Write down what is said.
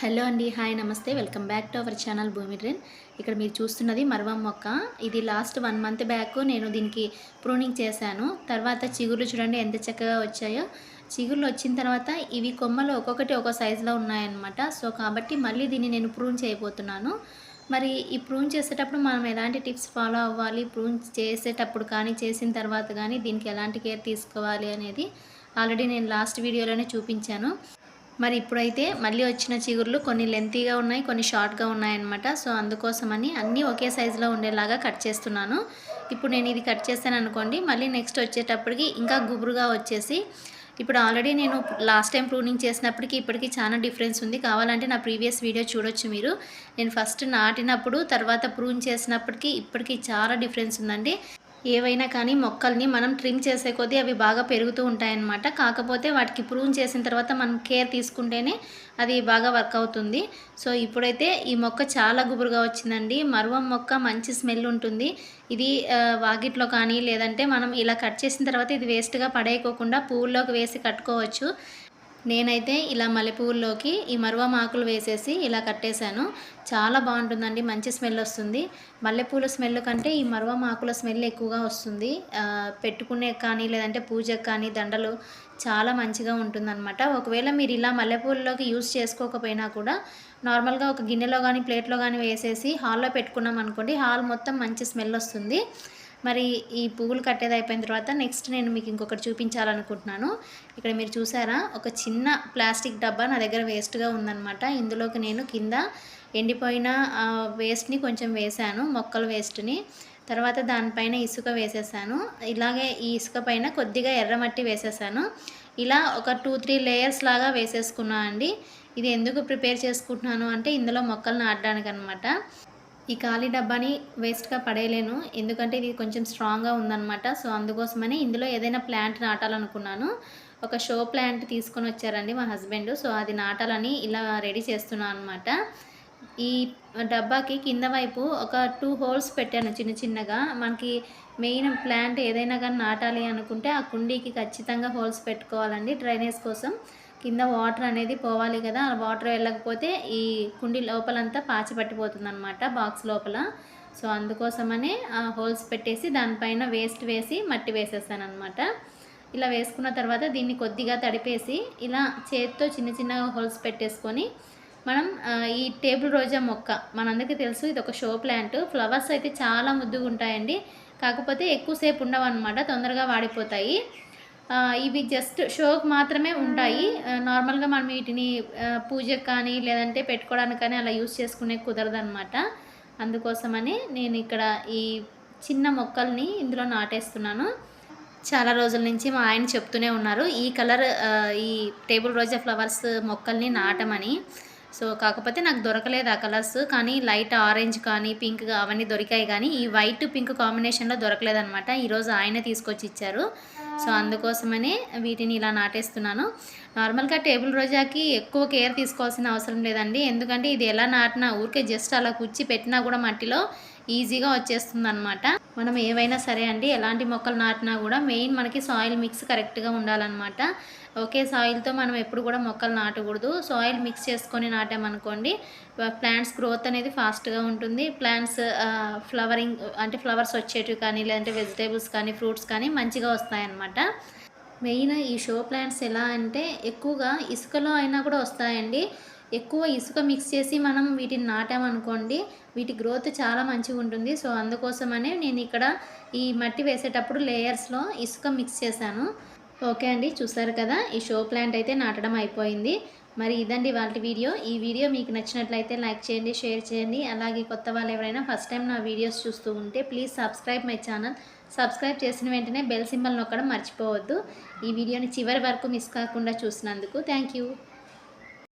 Hello అండి hi నమస్తే. Welcome back to our channel Bhoomi డ్రెన్ ఇక్కడ మీరు చూస్తున్నది మరవం మొక్క. ఇది లాస్ట్ వన్ మంత్ బ్యాక్ నేను దీనికి ప్రూనింగ్ చేశాను. తర్వాత చిగుర్లు చూడండి ఎంత చక్కగా వచ్చాయో. చిగుర్లు వచ్చిన తర్వాత ఇవి కొమ్మలు ఒక్కొక్కటి ఒక్కో సైజులో ఉన్నాయన్నమాట. సో కాబట్టి మళ్ళీ దీన్ని నేను ప్రూన్ చేయబోతున్నాను. మరి ఈ ప్రూన్ చేసేటప్పుడు మనం ఎలాంటి టిప్స్ ఫాలో అవ్వాలి? ప్రూన్ చేసేటప్పుడు కానీ చేసిన తర్వాత కానీ దీనికి ఎలాంటి కేర్ తీసుకోవాలి అనేది ఆల్రెడీ నేను లాస్ట్ వీడియోలోనే చూపించాను. మరి ఇప్పుడైతే మళ్ళీ వచ్చిన చిగుర్లు కొన్ని లెంతీగా ఉన్నాయి కొన్ని షార్ట్గా ఉన్నాయన్నమాట. సో అందుకోసమని అన్నీ ఒకే సైజులో ఉండేలాగా కట్ చేస్తున్నాను. ఇప్పుడు నేను ఇది కట్ చేస్తాను అనుకోండి మళ్ళీ నెక్స్ట్ వచ్చేటప్పటికి ఇంకా గుబురుగా వచ్చేసి ఇప్పుడు ఆల్రెడీ నేను లాస్ట్ టైం ప్రూనింగ్ చేసినప్పటికి ఇప్పటికి చాలా డిఫరెన్స్ ఉంది. కావాలంటే నా ప్రీవియస్ వీడియో చూడొచ్చు మీరు. నేను ఫస్ట్ నాటినప్పుడు తర్వాత ప్రూన్ చేసినప్పటికీ ఇప్పటికీ చాలా డిఫరెన్స్ ఉందండి. ఏవైనా కానీ మొక్కల్ని మనం ట్రిమ్ చేసే కొద్దీ అవి బాగా పెరుగుతూ ఉంటాయన్నమాట. కాకపోతే వాటికి ప్రూన్ చేసిన తర్వాత మనం కేర్ తీసుకుంటేనే అది బాగా వర్క్ అవుతుంది. సో ఇప్పుడైతే ఈ మొక్క చాలా గుబురుగా వచ్చిందండి. మరువం మొక్క మంచి స్మెల్ ఉంటుంది. ఇది వాకిట్లో కానీ లేదంటే మనం ఇలా కట్ చేసిన తర్వాత ఇది వేస్ట్గా పడేయకోకుండా పువ్వుల్లోకి వేసి కట్టుకోవచ్చు. నేనైతే ఇలా మల్లెపూల్లోకి ఈ మరువం ఆకులు వేసేసి ఇలా కట్టేశాను. చాలా బాగుంటుందండి. మంచి స్మెల్ వస్తుంది. మల్లెపూల స్మెల్ కంటే ఈ మరువం ఆకుల స్మెల్ ఎక్కువగా వస్తుంది. పెట్టుకునే కానీ లేదంటే పూజకు కానీ దండలు చాలా మంచిగా ఉంటుందన్నమాట. ఒకవేళ మీరు ఇలా మల్లెపూలలోకి యూస్ చేసుకోకపోయినా కూడా నార్మల్గా ఒక గిన్నెలో కానీ ప్లేట్లో కానీ వేసేసి హాల్లో పెట్టుకున్నాం అనుకోండి హాల్ మొత్తం మంచి స్మెల్ వస్తుంది. మరి ఈ పువ్వులు కట్టేది అయిపోయిన తర్వాత నెక్స్ట్ నేను మీకు ఇంకొకటి చూపించాలనుకుంటున్నాను. ఇక్కడ మీరు చూసారా? ఒక చిన్న ప్లాస్టిక్ డబ్బా నా దగ్గర వేస్ట్గా ఉందన్నమాట. ఇందులోకి నేను కింద ఎండిపోయిన ఆ, వేస్ట్ని కొంచెం వేశాను మొక్కల వేస్ట్ని తర్వాత దానిపైన ఇసుక వేసేసాను. ఇలాగే ఈ ఇసుక పైన కొద్దిగా ఎర్రమట్టి వేసేసాను. ఇలా ఒక టూ త్రీ లేయర్స్ లాగా వేసేసుకున్నాను అండి. ఇది ఎందుకు ప్రిపేర్ చేసుకుంటున్నాను అంటే ఇందులో మొక్కలు నాటడానికి అనమాట ఈ ఖాళీ డబ్బాని వేస్ట్గా పడేయలేను. ఎందుకంటే ఇది కొంచెం స్ట్రాంగ్గా ఉందన్నమాట. సో అందుకోసమని ఇందులో ఏదైనా ప్లాంట్ నాటాలనుకున్నాను. ఒక షో ప్లాంట్ తీసుకొని వచ్చారండి మా హస్బెండ్ సో అది నాటాలని ఇలా రెడీ చేస్తున్నాను అనమాట ఈ డబ్బాకి కింద వైపు ఒక టూ హోల్స్ పెట్టాను చిన్న చిన్నగా. మనకి మెయిన్ ప్లాంట్ ఏదైనా కానీ నాటాలి అనుకుంటే ఆ కుండీకి ఖచ్చితంగా హోల్స్ పెట్టుకోవాలండి డ్రైనేజ్ కోసం. కింద వాటర్ అనేది పోవాలి కదా ఆ వాటర్ వెళ్ళకపోతే ఈ కుండీ లోపలంతా పాచి పట్టిపోతుంది అనమాట బాక్స్ లోపల. సో అందుకోసమనే ఆ హోల్స్ పెట్టేసి దానిపైన వేస్ట్ వేసి మట్టి వేసేస్తాను అనమాట ఇలా వేసుకున్న తర్వాత దీన్ని కొద్దిగా తడిపేసి ఇలా చేతితో చిన్న చిన్నగా హోల్స్ పెట్టేసుకొని మనం ఈ టేబుల్ రోజా మొక్క మనందరికీ తెలుసు ఇది ఒక షో ప్లాంట్. ఫ్లవర్స్ అయితే చాలా ముద్దుగా ఉంటాయండి కాకపోతే ఎక్కువసేపు ఉండవు అనమాట తొందరగా వాడిపోతాయి. ఇవి జస్ట్ షోకి మాత్రమే ఉంటాయి. నార్మల్గా మనం వీటిని పూజకు కానీ లేదంటే పెట్టుకోవడానికి కానీ అలా యూస్ చేసుకునే కుదరదనమాట అందుకోసమని నేను ఇక్కడ ఈ చిన్న మొక్కల్ని ఇందులో నాటేస్తున్నాను. చాలా రోజుల నుంచి మా ఆయన చెప్తూనే ఉన్నారు. ఈ కలర్ ఈ టేబుల్ రోజా ఫ్లవర్స్ మొక్కల్ని నాటమని. సో కాకపోతే నాకు దొరకలేదు ఆ కలర్స్. కానీ లైట్ ఆరెంజ్ కానీ పింక్ అవన్నీ దొరికాయి. కానీ ఈ వైట్ పింక్ కాంబినేషన్లో దొరకలేదనమాట ఈరోజు ఆయన తీసుకొచ్చి ఇచ్చారు. సో అందుకోసమనే వీటిని ఇలా నాటేస్తున్నాను. నార్మల్గా టేబుల్ రోజాకి ఎక్కువ కేర్ తీసుకోవాల్సిన అవసరం లేదండి. ఎందుకంటే ఇది ఎలా నాటినా ఊరికే జస్ట్ అలా కుచ్చి పెట్టినా కూడా మట్టిలో ఈజీగా వచ్చేస్తుంది అనమాట మనం ఏవైనా సరే అండి ఎలాంటి మొక్కలు నాటినా కూడా మెయిన్ మనకి సాయిల్ మిక్స్ కరెక్ట్గా ఉండాలన్నమాట. ఒకే సాయిల్తో మనం ఎప్పుడు కూడా మొక్కలు నాటకూడదు. సాయిల్ మిక్స్ చేసుకొని నాటామనుకోండి ప్లాంట్స్ గ్రోత్ అనేది ఫాస్ట్గా ఉంటుంది. ప్లాంట్స్ ఫ్లవరింగ్ అంటే ఫ్లవర్స్ వచ్చేటివి కానీ లేదంటే వెజిటేబుల్స్ కానీ ఫ్రూట్స్ కానీ మంచిగా వస్తాయన్నమాట. మెయిన్ ఈ షో ప్లాంట్స్ ఎలా అంటే ఎక్కువగా ఇసుకలో అయినా కూడా వస్తాయండి. ఎక్కువ ఇసుక మిక్స్ చేసి మనం వీటిని నాటామనుకోండి వీటి గ్రోత్ చాలా మంచిగా ఉంటుంది. సో అందుకోసమనే నేను ఇక్కడ ఈ మట్టి వేసేటప్పుడు లేయర్స్లో ఇసుక మిక్స్ చేశాను. ఓకే అండి చూసారు కదా? ఈ షో ప్లాంట్ అయితే నాటడం అయిపోయింది. మరి ఇదండి వాళ్ళ వీడియో. ఈ వీడియో మీకు నచ్చినట్లయితే లైక్ చేయండి షేర్ చేయండి. అలాగే కొత్త వాళ్ళు ఎవరైనా ఫస్ట్ టైం నా వీడియోస్ చూస్తూ ఉంటే please subscribe my channel subscribe చేసిన వెంటనే బెల్ సింబల్ నొక్కడం మర్చిపోవద్దు. ఈ వీడియోని చివరి వరకు మిస్ కాకుండా చూసినందుకు థ్యాంక్ యూ